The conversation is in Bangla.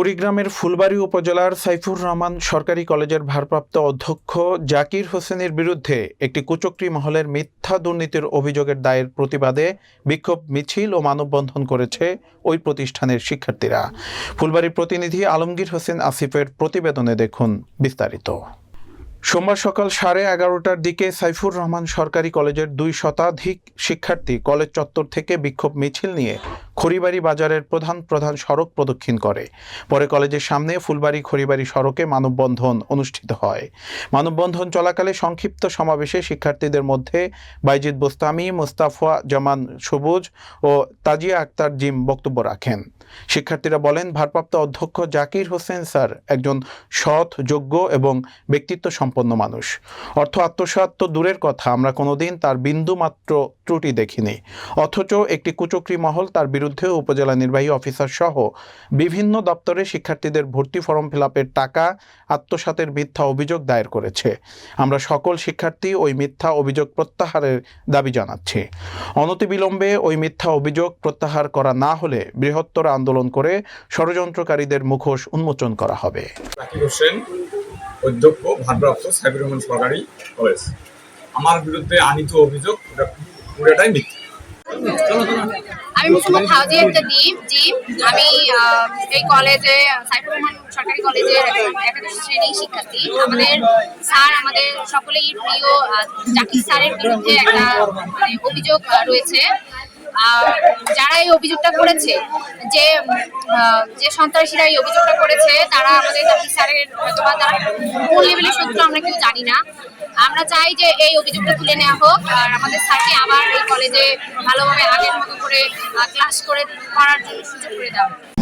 কুড়িগ্রামের ফুলবাড়ি উপজেলার সাইফুর রহমান সরকারি কলেজের ভারপ্রাপ্ত অধ্যক্ষ জাকির হোসেনের বিরুদ্ধে একটি কুচক্রি মহলের মিথ্যা দুর্নীতির অভিযোগের দায়ের প্রতিবাদে বিক্ষোভ মিছিল ও মানববন্ধন করেছে ওই প্রতিষ্ঠানের শিক্ষার্থীরা। ফুলবাড়ির প্রতিনিধি আলমগীর হোসেন আসিফের প্রতিবেদনে দেখুন বিস্তারিত। সোমবার সকাল সাড়ে এগারোটার দিকে সাইফুর রহমান সরকারি কলেজের দুই শতাধিক শিক্ষার্থী কলেজ চত্বর থেকে বিক্ষোভ মিছিল নিয়ে খড়িবাড়ি বাজারের প্রধান প্রধান সড়ক প্রদক্ষিণ করে। পরে কলেজের সামনে ফুলবাড়ি খড়িবাড়ি সড়কে মানববন্ধন অনুষ্ঠিত হয়। মানববন্ধন চলাকালে সংক্ষিপ্ত সমাবেশে শিক্ষার্থীদের মধ্যে বাইজিদ বোস্তামি, মোস্তাফা জামান সবুজ ও তাজিয়া আক্তার জিম বক্তব্য রাখেন। শিক্ষার্থীরা বলেন, ভারপ্রাপ্ত অধ্যক্ষ জাকির হোসেন স্যার একজন সৎ, যোগ্য এবং ব্যক্তিত্ব সম্পন্ন মানুষ। অর্থ আত্মসাৎ তো দূরের কথা, আমরা কোনোদিন তার বিন্দু মাত্র ত্রুটি দেখিনি। অথচ একটি কুচক্রী মহল তার বিরুদ্ধে উপজেলা নির্বাহী অফিসার সহ বিভিন্ন দপ্তরে শিক্ষার্থীদের ভর্তি ফর্ম ফিল টাকা, আত্মসাতের মিথ্যা অভিযোগ দায়ের করেছে। আমরা সকল শিক্ষার্থী ওই মিথ্যা অভিযোগ প্রত্যাহারের দাবি জানাচ্ছি। অনতিবিলম্বে ওই মিথ্যা অভিযোগ প্রত্যাহার করা না হলে বৃহত্তর আন্দোলন করে ষড়যন্ত্রকারীদের মুখোশ উন্মোচন করা হবে। হোসেন অধ্যক্ষ ভারপ্রাপ্ত সাইবুর রহমান সরকারি কলেজ। আমার বিরুদ্ধে আনিত অভিযোগ পুরোটাই মিথ্যা। আমি হাউজিয়া একটা দ্বীপ আমি এই কলেজে সাইফুর রহমান সরকারি কলেজের একাদশ শ্রেণির শিক্ষার্থী। আমাদের স্যার আমাদের সকলেই প্রিয় জাকির স্যারের বিরুদ্ধে একটা মানে অভিযোগ রয়েছে। যারা এই অভিযোগটা করেছে, যে যে সন্ত্রাসীরা এই অভিযোগটা করেছে, তারা আমাদের জাকির স্যারের হয়তো বা তারা কোন লেভেলের শত্রু আমরা কেউ জানি না আমরা চাই যে এই অভিযোগটা তুলে নেওয়া হোক, আর আমাদের স্যারকে আবার এই কলেজে ভালোভাবে আগের মতো করে ক্লাস করে করার জন্য সুযোগ করে দেওয়া।